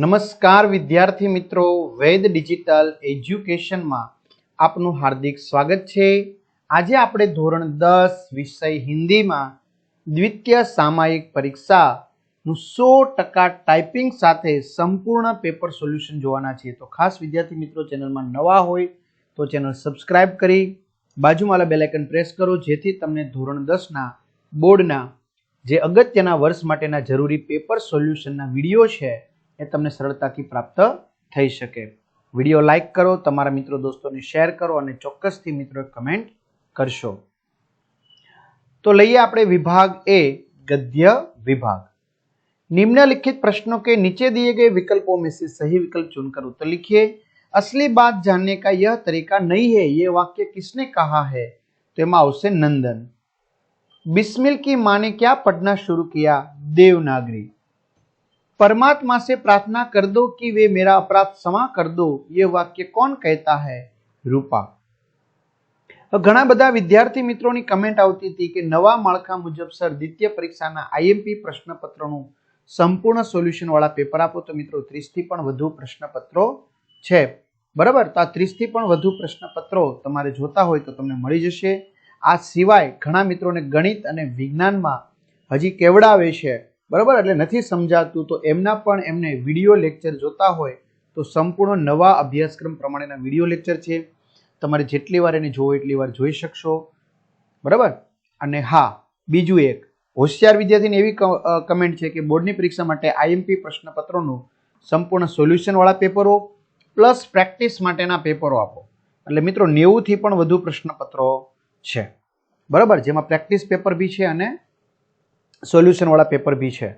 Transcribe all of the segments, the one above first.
નમસ્કાર વિદ્યાર્થી મિત્રો, વેદ ડિજિટલ એજ્યુકેશનમાં આપનું હાર્દિક સ્વાગત છે. આજે આપણે ધોરણ દસ વિષય હિન્દીમાં દ્વિતીય સામાયિક પરીક્ષાનું સો ટકા ટાઈપિંગ સાથે સંપૂર્ણ પેપર સોલ્યુશન જોવાના છીએ. તો ખાસ વિદ્યાર્થી મિત્રો, ચેનલમાં નવા હોય તો ચેનલ સબસ્ક્રાઇબ કરી, બાજુમાં બેલાઇકન પ્રેસ કરો, જેથી તમને ધોરણ દસના બોર્ડના જે અગત્યના વર્ષ માટેના જરૂરી પેપર સોલ્યુશનના વીડિયો છે એ તમને સરળતાથી પ્રાપ્ત થઈ શકે વિડીયો લાઈક કરો તમારા મિત્રો દોસ્તોને શેર કરો અને ચોક્કસથી મિત્રો કમેન્ટ કરશો તો લઈએ આપણે વિભાગ એ ગદ્ય વિભાગ निम्नलिखित प्रश्नों के नीचे दिए गए विकल्पों में से सही विकल्प चुनकर उत्तर लिखिए असली बात जानने का यह तरीका नहीं है ये वाक्य किसने कहा है तो એમાં આવશે नंदन बिस्मिल की माँ ने क्या पढ़ना शुरू किया देवनागरी परमात्मा से प्रार्थना कर दो कि वे मेरा अपराध क्षमा कर दो ये वाक्य कौन कहता है रूपा ઘણા બધા વિદ્યાર્થી મિત્રોની કમેન્ટ આવતી હતી કે નવા માળખા મુજબ સર દ્વિતીય પરીક્ષાના આઈએમપી પ્રશ્નપત્રોનું સંપૂર્ણ સોલ્યુશન વાળા પેપર આપો તો મિત્રો ત્રીસથી પણ વધુ પ્રશ્નપત્રો છે બરાબર તો આ ત્રીસથી પણ વધુ પ્રશ્નપત્રો તમારે જોતા હોય તો તમને મળી જશે આ સિવાય ઘણા મિત્રોને ગણિત અને વિજ્ઞાનમાં હજી કેવડાવે છે બરાબર? એટલે નથી સમજાતું. તો એમના પણ એમને વીડિયો લેક્ચર જોતા હોય તો સંપૂર્ણ નવા અભ્યાસક્રમ પ્રમાણેના વીડિયો લેક્ચર છે. તમારે જેટલી વાર એને જોવો એટલી વાર જોઈ શકશો. બરાબર? અને હા, બીજું એક. હોશિયાર વિદ્યાર્થીને એવી કમેન્ટ છે કે બોર્ડની પરીક્ષા માટે આઈએમપી પ્રશ્નપત્રોનું સંપૂર્ણ સોલ્યુશનવાળા પેપરો પ્લસ પ્રેક્ટિસ માટેના પેપરો આપો. એટલે મિત્રો નેવુંથી પણ વધુ પ્રશ્નપત્રો છે. બરાબર? જેમાં પ્રેક્ટિસ પેપર બી છે અને સોલ્યુશનવાળા પેપર બી છે.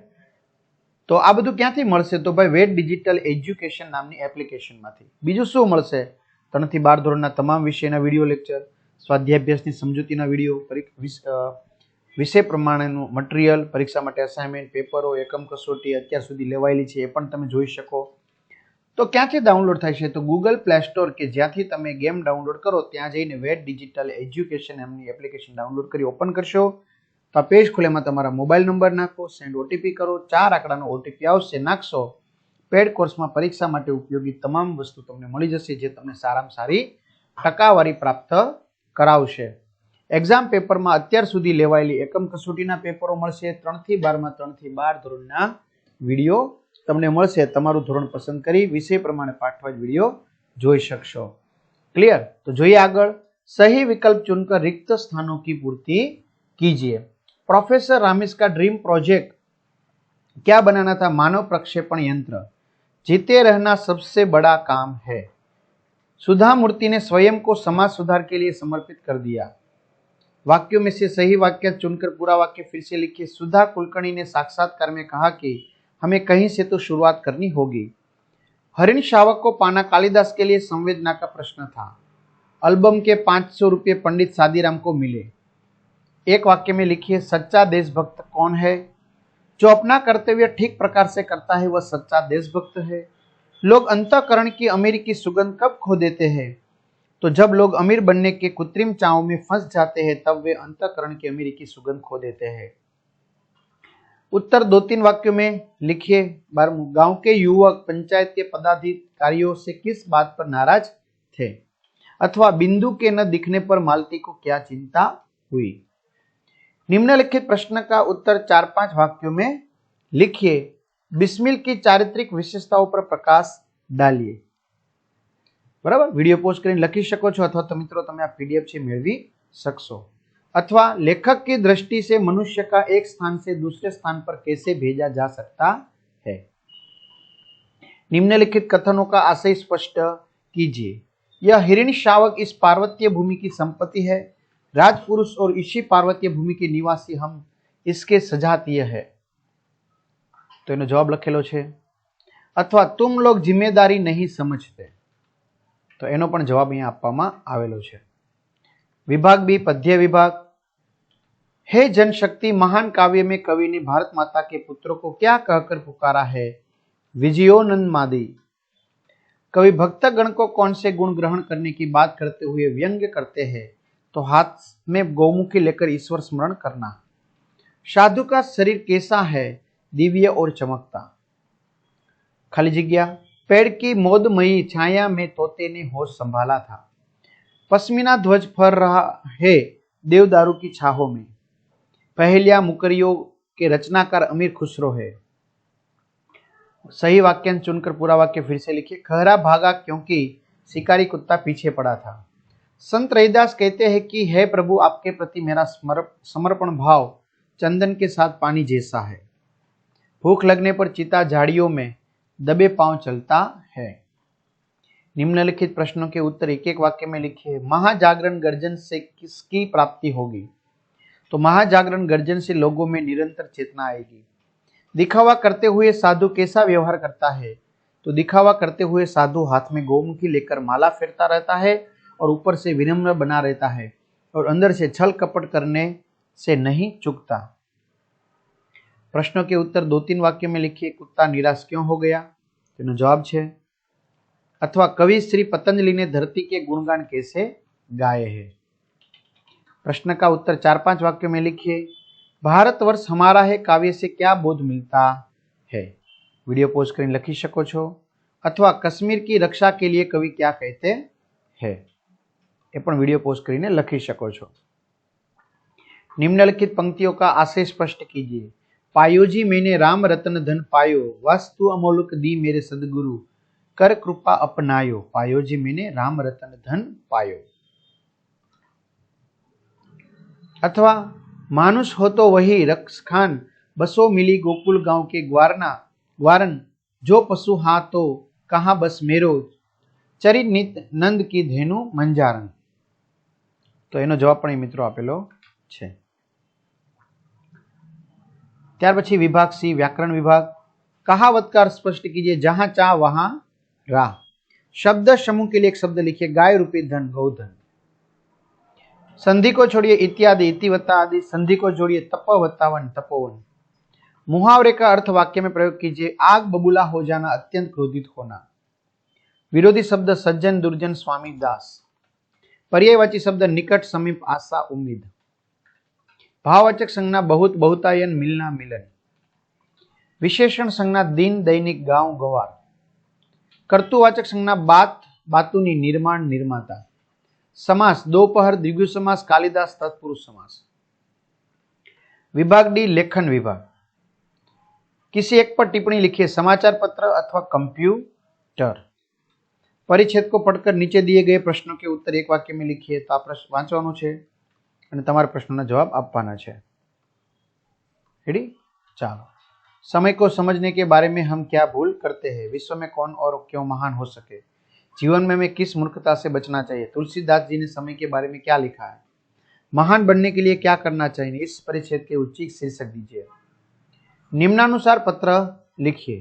તો આ બધું ક્યાંથી મળશે? તો ભાઈ વેટ ડિજિટલ એજ્યુકેશન નામની એપ્લિકેશનમાંથી બીજું શું મળશે? ત્રણથી બાર ધોરણના તમામ વિષયના વીડિયો લેક્ચર સ્વાધ્યાભ્યાસની સમજૂતીના વીડિયો વિષય પ્રમાણેનું મટીરિયલ પરીક્ષા માટે અસાઇનમેન્ટ પેપરો એકમ કસોટી અત્યાર સુધી લેવાયેલી છે, એ પણ તમે જોઈ શકો. તો ક્યાંથી ડાઉનલોડ થાય છે? તો ગૂગલ પ્લે સ્ટોર કે જ્યાંથી તમે ગેમ ડાઉનલોડ કરો, ત્યાં જઈને વેટ ડિજિટલ એજ્યુકેશન એમની એપ્લિકેશન ડાઉનલોડ કરી ઓપન કરશો. તો આ પેજ ખુલેમાં તમારા મોબાઈલ નંબર નાખો સેન્ડ ઓટીપી કરો, ચાર આંકડાનો ઓટીપી આવશે, નાખશો. પેડ કોર્સમાં પરીક્ષા માટે ઉપયોગી તમામ વસ્તુ તમને મળી જશે જે તમને સારામાં સારી ટકાવારી પ્રાપ્ત કરાવશે. એક્ઝામ પેપરમાં અત્યાર સુધી લેવાયેલી એકમ કસોટીના પેપરો મળશે. ત્રણથી બારમાં ત્રણથી બાર ધોરણના વીડિયો તમને મળશે. તમારું ધોરણ પસંદ કરી વિષય પ્રમાણે પાઠવા જ વીડિયો જોઈ શકશો. ક્લિયર તો જોઈએ આગળ. સહી વિકલ્પ ચૂનકર રિક્ત સ્થાનો કી પૂર્તિ કીજીએ. प्रोफेसर रामेश का ड्रीम प्रोजेक्ट क्या बनाना था? मानव प्रक्षेपण यंत्र। जीते रहना सबसे बड़ा काम है। सुधा मूर्ति ने स्वयं को समाज सुधार के लिए समर्पित कर दिया। वाक्यों में से सही वाक्य चुनकर पूरा वाक्य फिर से लिखिए। सुधा कुलकर्णी ने साक्षात्कार में कहा कि हमें कहीं से तो शुरुआत करनी होगी। हरिण शावक को पाना कालिदास के लिए संवेदना का प्रश्न था। अल्बम के 500 रुपये पंडित सादीराम को मिले। एक वाक्य में लिखिए, सच्चा देशभक्त कौन है? जो अपना कर्तव्य ठीक प्रकार से करता है, वह सच्चा देशभक्त है। लोग अंतकरण की अमीर की सुगंध कब खो देते हैं? तो जब लोग अमीर बनने के कृत्रिम चाव में फंस जाते हैं, तब वे अंतकरण की अमीरी की सुगंध खो देते हैं। उत्तर दो तीन वाक्यों में लिखिए गाँव के युवक पंचायत के पदाधिकारियों से किस बात पर नाराज़ थे? अथवा बिंदु के न दिखने पर मालती को क्या चिंता हुई? निम्नलिखित प्रश्न का उत्तर चार पांच वाक्यों में लिखिए बिस्मिल की चारित्रिक विशेषताओं पर प्रकाश डालिए બરાબર વિડીયો પોસ્ટ કરીને લખી શકો છો અથવા તો મિત્રો તમે આ પીડીએફ છે મેળવી શકશો अथवा लेखक की दृष्टि से मनुष्य का एक स्थान से दूसरे स्थान पर कैसे भेजा जा सकता है निम्नलिखित कथनों का आशय स्पष्ट कीजिए यह हिरण शावक इस पार्वतीय भूमि की संपत्ति है राजपुरुष और इसी पार्वतीय भूमि के निवासी हम इसके सजातीय है તો એનો જવાબ લખેલો છે અથવા तुम लोग जिम्मेदारी नहीं समझते તો એનો પણ જવાબ અહીંયા આપવામાં આવેલો છે વિભાગ બી પદ્ય વિભાગ हे जनशक्ति महान काव्य में कवि ने भारत माता के पुत्रों को क्या कहकर पुकारा है विजयोनंद मादी कवि भक्तगण को कौन से गुण ग्रहण करने की बात करते हुए व्यंग्य करते हैं तो हाथ में गौमुखी लेकर ईश्वर स्मरण करना। साधु का शरीर कैसा है? दिव्य और चमकता। खाली जगह, पेड़ की मोदमयी छाया में तोते ने होश संभाला था। पश्मीना ध्वज फर रहा है देवदारू की छाहों में। पहलिया, मुकरियों के रचनाकार अमीर खुसरो है। सही वाक्यांश चुनकर पूरा वाक्य फिर से लिखिए। खहरा भागा क्योंकि शिकारी कुत्ता पीछे पड़ा था। संत रविदास कहते हैं कि, हे प्रभु, आपके प्रति मेरा समर्पण भाव चंदन के साथ पानी जैसा है। भूख लगने पर चिता झाड़ियों में दबे पाँव चलता है। निम्नलिखित प्रश्नों के उत्तर एक एक वाक्य में लिखिए महाजागरण गर्जन से किसकी प्राप्ति होगी? तो महाजागरण गर्जन से लोगों में निरंतर चेतना आएगी। दिखावा करते हुए साधु कैसा व्यवहार करता है? तो दिखावा करते हुए साधु हाथ में गोमुखी लेकर माला फेरता रहता है और ऊपर से विनम्र बना रहता है और अंदर से छल कपट करने से नहीं चुकता प्रश्नों के उत्तर दो तीन वाक्य में लिखिए कुत्ता निराश क्यों हो गया તેનો જવાબ છે અથવા કવિ શ્રી પતંજલિ धरती के गुणगान कैसे गाए हैं प्रश्न का उत्तर चार पांच वाक्यों में लिखिए ભારતવર્ષ હમારા હે કાવ્ય સે ક્યા બોધ મિલતા હૈ વિડીયો પોઝ કરીને લખી શકો છો અથવા કશ્મીર કી રક્ષા કે लिए કવિ ક્યા કહેતે હૈ એ પણ વિડીયો પોઝ કરીને લખી શકો છો निम्नलिखित पंक्तियों का आशय स्पष्ट कीजिए पायो जी मैंने राम रतन धन पायो वस्तु अमोलक दी मेरे सदगुरु कर कृपा अपनायो पायो जी मैंने राम रतन धन पायो अथवा मानुष हो तो वही रक्स खान बसो मिली गोकुल गांव के ग्वारना ग्वारन जो पशु हा तो कहा बस मेरो ચરિત નંદ કી ધેનુ મંજારણ તો એનો જવાબ પણ મિત્રો આપેલો છે ત્યાર પછી વિભાગ સી વ્યાકરણ વિભાગ कहावतकार स्पष्ट कीजिए जहां चा वहां रा शब्द समूह के लिए एक शब्द लिखिए गाय रूपी धन गौधन संधि को छोड़िए इत्यादि इतिवत्ता आदि संधि को जोड़िए तपवत्तावन तपोवन मुहावरे का अर्थ वाक्य में प्रयोग कीजिए आग बबूला हो जाना अत्यंत क्रोधित होना विरोधी शब्द सज्जन दुर्जन स्वामी दास પર્યાયવાચી શબ્દ નિકટ સમીપ આશા ઉમ્મીદ. ભાવવાચક સંજ્ઞા બહુત બહુતાયન મિલના મિલન. વિશેષણ સંજ્ઞા દિન દૈનિક ગાંવ ગવાર. કર્તુવાચક સંજ્ઞા બાત બાતુની નિર્માણ નિર્માતા. સમાસ દોપહર દ્વિગુ સમાસ કાલિદાસ તત્પુરુષ સમાસ. વિભાગ ડી લેખન વિભાગ. કિસી એક પર ટિપ્પણી લખીએ સમાચાર પત્ર અથવા કમ્પ્યુટર. परिच्छेद को पढ़कर नीचे दिए गए प्रश्नों के उत्तर एक वाक्य में लिखिए तो आप प्रश्न વાંચવાનું છે અને તમારા પ્રશ્નોના જવાબ આપવાના છે રેડી ચાલો समय को समझने के बारे में हम क्या भूल करते हैं विश्व में कौन और क्यों महान हो सके जीवन में हमें किस मूर्खता से बचना चाहिए तुलसीदास जी ने समय के बारे में क्या लिखा है महान बनने के लिए क्या करना चाहिए इस परिच्छेद के उच्च शीर्षक दीजिए निम्नानुसार पत्र लिखिए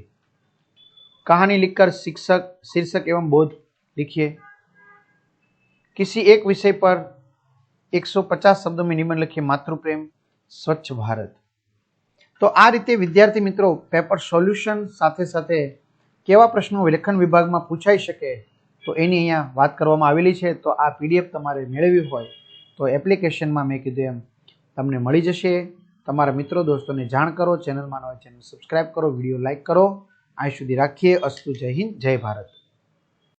कहानी लिखकर शिक्षक शीर्षक एवं बोध लिखिए किसी एक विषय पर 150 શબ્દો में નિબંધ લખીએ માતૃપ્રેમ સ્વચ્છ ભારત તો આ રીતે વિદ્યાર્થી મિત્રો પેપર સોલ્યુશન સાથે સાથે કેવા પ્રશ્નો લેખન વિભાગમાં પૂછાઈ શકે તો એની અહીંયા વાત કરવામાં આવેલી છે તો આ પીડીએફ તમારે મેળવવી હોય તો એપ્લિકેશનમાં મેં કીધું એમ તમને મળી જશે તમારા મિત્રો દોસ્તોને જાણ કરો ચેનલમાં હોય ચેનલ સબસ્ક્રાઈબ કરો વિડીયો લાઇક કરો आई सुधी राखी अस्तु जय हिंद जय भारत।